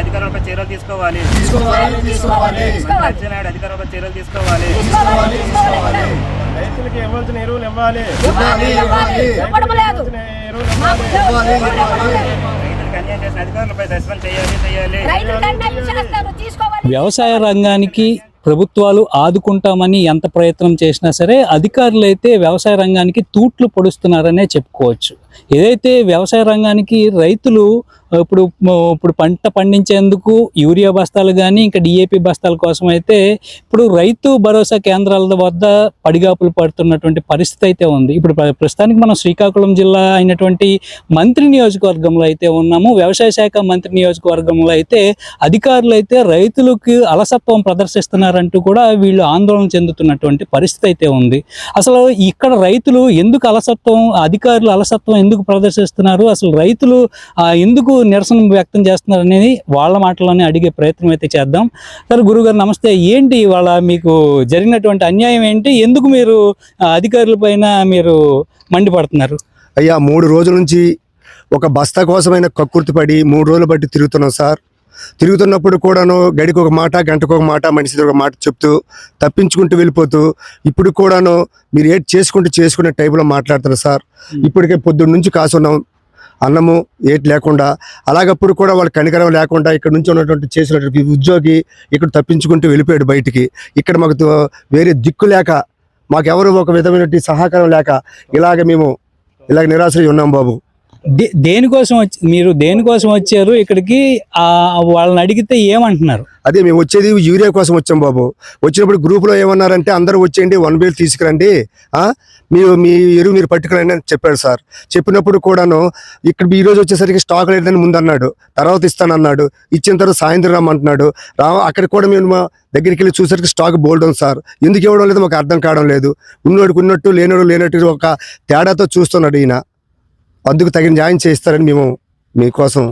అధికారులపై చర్యలు తీసుకోవాలి. తీసుకోవాలి అధికారులపై చర్యలు రైతులకి ఇవ్వాల్సిన ఎరువులు ఇవ్వాలి. వ్యవసాయ రంగానికి ప్రభుత్వాలు ఆదుకుంటామని ఎంత ప్రయత్నం చేసినా సరే అధికారులు అయితే వ్యవసాయ రంగానికి తూట్లు పొడుస్తున్నారనే చెప్పుకోవచ్చు. ఏదైతే వ్యవసాయ రంగానికి రైతులు ఇప్పుడు ఇప్పుడు పంట పండించేందుకు యూరియా బస్తాలు కానీ ఇంకా డిఏపి బస్తాల కోసం అయితే ఇప్పుడు రైతు భరోసా కేంద్రాల వద్ద పడిగాపులు పడుతున్నటువంటి పరిస్థితి అయితే ఉంది. ఇప్పుడు ప్రస్తుతానికి మనం శ్రీకాకుళం జిల్లా అయినటువంటి మంత్రి నియోజకవర్గంలో అయితే ఉన్నాము. వ్యవసాయ శాఖ మంత్రి నియోజకవర్గంలో అయితే అధికారులు అయితే రైతులకు అలసత్వం ప్రదర్శిస్తున్నారంటూ కూడా వీళ్ళు ఆందోళన చెందుతున్నటువంటి పరిస్థితి అయితే ఉంది. అసలు ఇక్కడ రైతులు ఎందుకు అలసత్వం అధికారులు అలసత్వం ఎందుకు ప్రదర్శిస్తున్నారు? అసలు రైతులు ఎందుకు నిరసన వ్యక్తం చేస్తున్నారు అనేది వాళ్ళ మాటలోనే అడిగే ప్రయత్నం అయితే చేద్దాం. సరే గురుగారు నమస్తే. ఏంటి ఇవాళ మీకు జరిగినటువంటి అన్యాయం ఏంటి? ఎందుకు మీరు అధికారుల పైన మీరు మండిపడుతున్నారు? అయ్యా మూడు రోజుల నుంచి ఒక బస్తా కోసమైన కక్కుర్తి పడి మూడు రోజులు బట్టి తిరుగుతున్నాం సార్. తిరుగుతున్నప్పుడు కూడాను గడికి ఒక మాట గంటకు ఒక మాట మనిషికి ఒక మాట చెప్తూ తప్పించుకుంటూ వెళ్ళిపోతూ ఇప్పుడు కూడాను మీరు ఏది చేసుకుంటూ చేసుకునే టైపులో మాట్లాడుతున్నారు సార్. ఇప్పటికే పొద్దున్న నుంచి కాసున్నాం. అన్నము ఏటి లేకుండా. అలాగప్పుడు కూడా వాళ్ళ కనికరం లేకుండా ఇక్కడ నుంచి ఉన్నటువంటి చేసినటువంటి ఉద్యోగి ఇక్కడ తప్పించుకుంటూ వెళ్ళిపోయాడు బయటికి. ఇక్కడ మాకు వేరే దిక్కు లేక మాకెవరు ఒక విధమైనటువంటి సహకారం లేక ఇలాగ మేము ఇలాగ నిరాశ ఉన్నాం బాబు. దేనికోసం వచ్చి మీరు దేనికోసం వచ్చారు? ఇక్కడికి వాళ్ళని అడిగితే ఏమంటున్నారు? అదే మేము వచ్చేది యూరియా కోసం వచ్చాం బాబు. వచ్చినప్పుడు గ్రూప్లో ఏమన్నారంటే అందరూ వచ్చేయండి వన్ బేల్ తీసుకురండి మీరు మీ ఎరువు మీరు పట్టుకురండి అని చెప్పాడు సార్. చెప్పినప్పుడు కూడాను ఇక్కడ ఈ రోజు వచ్చేసరికి స్టాక్ లేదని ముందు అన్నాడు. తర్వాత ఇస్తానన్నాడు. ఇచ్చిన తర్వాత సాయంత్రం రమ్మంటున్నాడు. రా అక్కడ కూడా మేము మా దగ్గరికి వెళ్ళి చూసరికి స్టాక్ బోల్డ్ ఉంది సార్. ఎందుకు ఇవ్వడం లేదు? మాకు అర్థం కావడం లేదు. ఉన్నోడికి ఉన్నట్టు లేనోడు లేనట్టు ఒక తేడాతో చూస్తున్నాడు ఈయన. అందుకు తగిన న్యాయం చేస్తారని మేము మీకోసం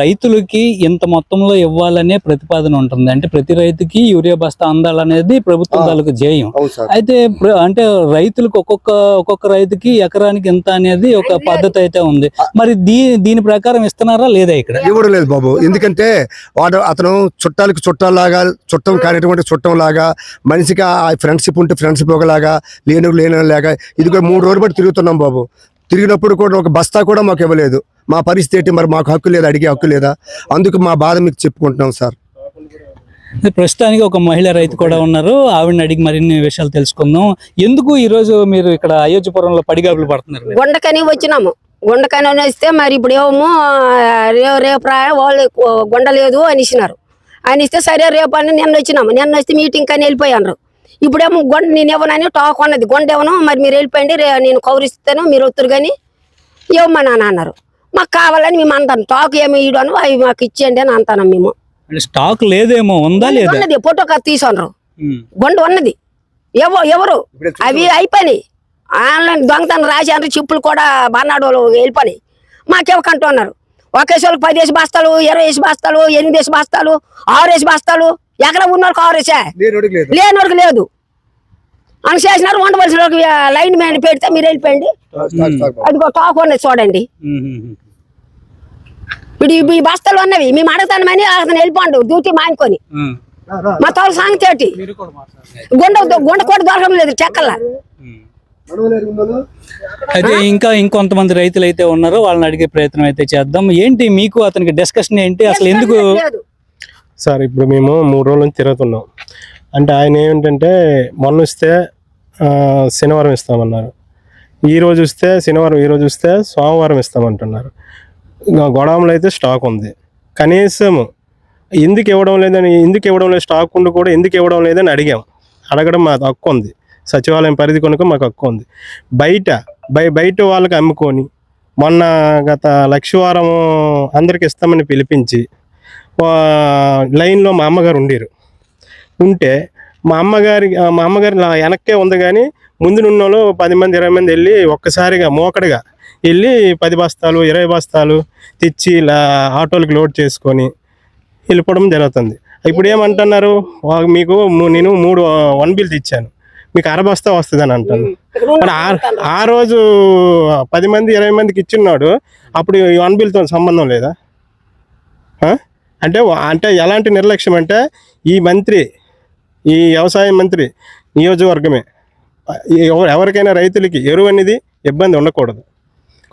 రైతులకి ఇంత మొత్తంలో ఇవ్వాలనే ప్రతిపాదన ఉంటుంది. అంటే ప్రతి రైతుకి యూరియా బస్తా అందాలనేది ప్రభుత్వం. తాలూకు ధ్యేయం సార్. అయితే అంటే రైతులకు ఒక్కొక్క ఒక్కొక్క రైతుకి ఎకరానికి ఎంత అనేది ఒక పద్ధతి అయితే ఉంది. మరి దీ దీని ప్రకారం ఇస్తున్నారా లేదా ఇక్కడ? ఇవ్వడం లేదు బాబు. ఎందుకంటే వాడు అతను చుట్టాలకు చుట్టాలాగా చుట్టం కానిటువంటి చుట్టం లాగా మనిషికి ఆ ఫ్రెండ్షిప్ ఉంటే ఫ్రెండ్షిప్ ఒకలాగా లేను లేని లాగా ఇది కూడా మూడు రోజులు బట్టి తిరుగుతున్నాం బాబు. తిరిగినప్పుడు కూడా ఒక బస్తా కూడా మాకు ఇవ్వలేదు. మా పరిస్థితి ఏంటి? మరి మాకు హక్కు లేదా? అడిగే హక్కు లేదా? అందుకు మా బాధ మీకు చెప్పుకుంటున్నాం సార్. ప్రస్తుతానికి ఒక మహిళ రైతు కూడా ఉన్నారు. ఆవిడని అడిగి మరిన్ని విషయాలు తెలుసుకుందాం. ఎందుకు ఈ రోజు మీరు ఇక్కడ అయోధ్యపురంలో పడిగాపులు పడుతున్నారు? మీరు? గుండకని వచ్చినాము. గుండకని వస్తే మరి ఇప్పుడు ఏమో రేపు రేపు రా వాళ్ళు గుండ లేదు అని ఇచ్చినారు అని ఇస్తే సరే రేపు అని నిన్న వచ్చినాము. నిన్న వస్తే మీటింగ్ అని వెళ్ళిపోయారు ఇప్పుడేమో గుండ నేను ఇవ్వనని టాక్ ఉన్నది గుండ ఇవ్వను మరి మీరు వెళ్ళిపోయండి రే నేను కౌరిస్తాను మీరు వస్తారు కానీ ఇవ్వమని అని అన్నారు. మాకు కావాలని మేము అంటాను. టాక్ ఏమి ఇవ్వను అవి మాకు ఇచ్చేయండి అని అంటాను మేము. స్టాక్ లేదేమో ఉందా లేదా? ఉన్నది ఫోటో తీసుకున్నారు ఉమ్. గుండ ఉన్నది. ఎవ ఎవరు? అవి అయిపోయినాయి. ఆన్లైన్ దొంగతనం రాశారు చిప్పులు కూడా బన్నాడు వెళ్ళిపోయినాయి. మాకేవకంటున్నారు ఒకేసి వాళ్ళకి పది వేసి బస్తాలు ఇరవై వేసి బస్తాలు ఎనిమిది వేసి బస్తాలు ఆరు వేసి బస్తాలు ఎక్కడ ఉన్నోళ్ళకి ఆరు వేసా లేనివాడికి లేదు. అని చేసినారు ఉండవలసిన వాళ్ళకి లైన్ మ్యాన్ పెడితే మీరు వెళ్ళిపోయండి అదిగో టాక్ ఉన్నది చూడండి. ఇప్పుడు ఈ- బస్తాలు ఉన్నవి మేము అడుగుతానమని అతను వెళ్ళిపోండు డ్యూటీ మానుకొని. మా తోలు సాంగతి ఏంటి? గుండ గుండ కూడా దొరకడం లేదు చెక్కల్లా. అయితే ఇంకా ఇంకొంతమంది రైతులు అయితే ఉన్నారు వాళ్ళని అడిగే ప్రయత్నం అయితే చేద్దాం. ఏంటి మీకు అతనికి డిస్కషన్ ఏంటి? అసలు ఎందుకు. సార్ ఇప్పుడు మేము మూడు రోజుల నుంచి తిరుగుతున్నాం. అంటే ఆయన ఏమిటంటే మొన్న వస్తే శనివారం ఇస్తామన్నారు. ఈ రోజు వస్తే శనివారం ఈ రోజు వస్తే సోమవారం ఇస్తామంటున్నారు. ఇంకా గొడవలు అయితే స్టాక్ ఉంది. కనీసం ఎందుకు ఇవ్వడం లేదని ఎందుకు ఇవ్వడం లేదు స్టాక్ ఉండి కూడా ఎందుకు ఇవ్వడం లేదని అడిగాం. అడగడం మా హక్కు ఉంది. సచివాలయం పరిధి కొనుక మాకు హక్కు ఉంది. బయట బయ బయట వాళ్ళకి అమ్ముకొని మొన్న గత లక్షవారం అందరికి ఇస్తామని పిలిపించి లైన్లో మా అమ్మగారు ఉండేరు. ఉంటే మా అమ్మగారి మా అమ్మగారి నా వెనక్కే ఉంది కానీ ముందు నున్నోళ్ళు పది మంది ఇరవై మంది వెళ్ళి ఒక్కసారిగా మోకడిగా వెళ్ళి పది బస్తాలు ఇరవై బస్తాలు తెచ్చి ఇలా ఆటోలకు లోడ్ చేసుకొని వెళ్ళిపోవడం జరుగుతుంది. ఇప్పుడు ఏమంటున్నారు? మీకు నేను మూడు వన్ బిల్ తెచ్చాను. మీకు అర బస్తా వస్తుంది అని అంటాను మరి ఆ- ఆ రోజు పది మంది ఇరవై మందికి ఇచ్చిన్నాడు అప్పుడు ఈ వన్ బిల్తో సంబంధం లేదా? అంటే అంటే ఎలాంటి నిర్లక్ష్యం అంటే ఈ మంత్రి ఈ వ్యవసాయ మంత్రి నియోజకవర్గమే. ఎవ- ఎవరికైనా రైతులకి ఎరువు అనేది ఇబ్బంది ఉండకూడదు.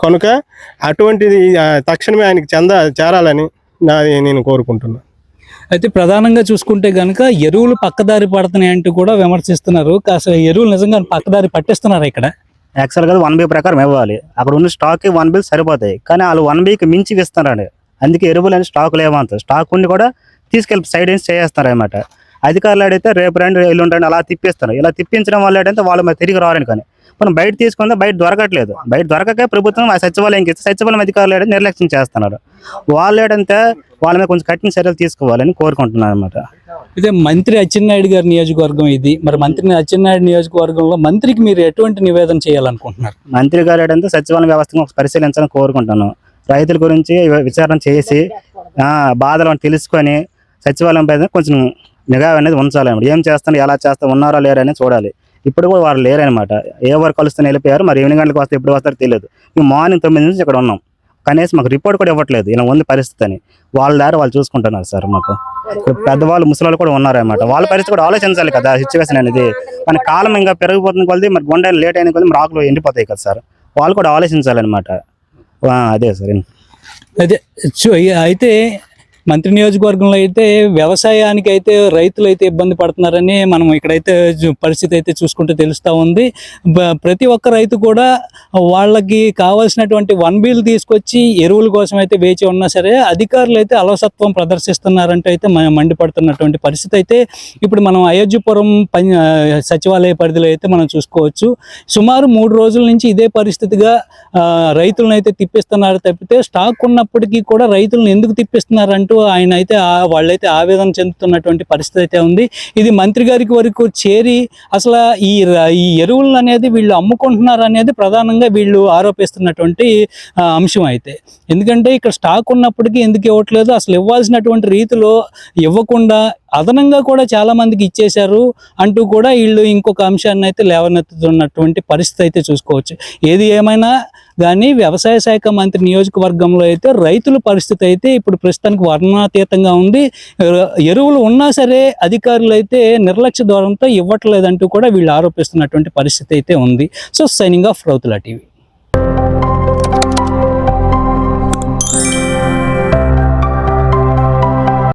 కనుక అటువంటిది తక్షణమే ఆయనకి చెంద చేరాలని నాది నేను కోరుకుంటున్నాను అయితే ప్రధానంగా చూసుకుంటే గనుక ఎరువులు పక్కదారి పడుతున్నాయి అంటూ కూడా విమర్శిస్తున్నారు. కాస్త ఎరువులు నిజంగా పక్కదారి పట్టిస్తున్నారు ఇక్కడ? యాక్చువల్గా వన్ బీ ప్రకారం ఇవ్వాలి. అక్కడ ఉన్న స్టాక్ వన్ బిల్ సరిపోతాయి. కానీ వాళ్ళు వన్ బీకి మించి ఇస్తున్నారండి అందుకే ఎరువులు అని స్టాక్ లేవంత స్టాక్ ఉండి కూడా తీసుకెళ్ళి సైడ్ నుంచి చేస్తారు అనమాట అధికారులు అడిగితే రేపు రండి ఎల్లుండి రండి అలా తిప్పిస్తారు. ఇలా తిప్పించడం వల్ల ఏంటంటే వాళ్ళు మరి తిరిగి రారని కానీ మనం బయట తీసుకుంటే బయట దొరకట్లేదు. బయట దొరకకే ప్రభుత్వం ఆ సచివాలయంకి ఇస్తే సచివాలయం అధికారులు ఏంటంటే నిర్లక్ష్యం చేస్తున్నారు. వాళ్ళు ఏంటంటే వాళ్ళ మీద కొంచెం కఠిన చర్యలు తీసుకోవాలని కోరుకుంటున్నాను అనమాట ఇదే మంత్రి అచ్చెన్నాయుడు గారి నియోజకవర్గం ఇది. మరి మంత్రి అచ్చెన్నాయుడు నియోజకవర్గంలో మంత్రికి మీరు ఎటువంటి నివేదన చేయాలనుకుంటున్నారు? మంత్రి గారు ఏంటంటే సచివాలయ వ్యవస్థను పరిశీలించాలని కోరుకుంటున్నాను. రైతుల గురించి విచారణ చేసి బాధలు బాధలను తెలుసుకొని సచివాలయం పైన కొంచెం నిఘా అనేది ఉంచాలి ఏం చేస్తాను ఎలా చేస్తాను ఉన్నారో లేరా అనేది చూడాలి. ఇప్పుడు కూడా వారు లేరనమాట ఏ వరకు కలుస్తూనే వెళ్ళిపోయారు మరి ఎన్ని గంటలకు వస్తే ఎప్పుడు వస్తారో తెలియదు. మేము మార్నింగ్ తొమ్మిది నుంచి ఇక్కడ ఉన్నాం. కనీసం మాకు రిపోర్ట్ కూడా ఇవ్వట్లేదు. ఇలా ఉంది పరిస్థితి అని. వాళ్ళ దారి వాళ్ళు చూసుకుంటున్నారు సార్ మాకు. పెద్దవాళ్ళు ముసలి కూడా ఉన్నారన్నమాట. వాళ్ళ పరిస్థితి కూడా ఆలోచించాలి కదా సిచ్యువేషన్ అనేది. మన కాలం ఇంకా పెరిగిపోతుంది కొద్ది మరి గుండెలు లేట్ అయిన కొద్ది మరి ఆకులు ఎండిపోతాయి కదా సార్. వాళ్ళు కూడా ఆలోచించాలన్నమాట. అదే సార్. అదే చూ- అయితే మంత్రి నియోజకవర్గంలో అయితే వ్యవసాయానికి అయితే రైతులు అయితే ఇబ్బంది పడుతున్నారని మనం ఇక్కడైతే పరిస్థితి అయితే చూసుకుంటే తెలుస్తూ ఉంది. ప్రతి ఒక్క రైతు కూడా వాళ్ళకి కావాల్సినటువంటి వన్ బిల్ తీసుకొచ్చి ఎరువుల కోసం అయితే వేచి ఉన్నా సరే అధికారులు అయితే అలసత్వం ప్రదర్శిస్తున్నారంటే అయితే మనం మండిపడుతున్నటువంటి పరిస్థితి అయితే ఇప్పుడు మనం అయోధ్యపురం పని సచివాలయ పరిధిలో అయితే మనం చూసుకోవచ్చు. సుమారు మూడు రోజుల నుంచి ఇదే పరిస్థితిగా రైతులను అయితే తిప్పిస్తున్నారు తప్పితే స్టాక్ ఉన్నప్పటికీ కూడా రైతులను ఎందుకు తిప్పిస్తున్నారంటూ ఆయన అయితే వాళ్ళైతే ఆవేదన చెందుతున్నటువంటి పరిస్థితి అయితే ఉంది. ఇది మంత్రి గారికి వరకు చేరి అసలు ఈ ఈ ఎరువులను అనేది వీళ్ళు అమ్ముకుంటున్నారు అనేది ప్రధానంగా వీళ్ళు ఆరోపిస్తున్నటువంటి అంశం అయితే. ఎందుకంటే ఇక్కడ స్టాక్ ఉన్నప్పటికీ ఎందుకు ఇవ్వట్లేదు? అసలు ఇవ్వాల్సినటువంటి రీతిలో ఇవ్వకుండా అదనంగా కూడా చాలా మందికి ఇచ్చేశారు అంటూ కూడా వీళ్ళు ఇంకొక అంశాన్ని అయితే లేవనెత్తుతున్నటువంటి పరిస్థితి అయితే చూసుకోవచ్చు. ఏది ఏమైనా కానీ వ్యవసాయ శాఖ మంత్రి నియోజకవర్గంలో అయితే రైతుల పరిస్థితి అయితే ఇప్పుడు ప్రస్తుతానికి వర్ణాతీతంగా ఉంది. ఎరువులు ఉన్నా సరే అధికారులు అయితే నిర్లక్ష్య ధోరణితో ఇవ్వట్లేదంటూ కూడా వీళ్ళు ఆరోపిస్తున్నటువంటి పరిస్థితి అయితే ఉంది. So signing off Rautula TV.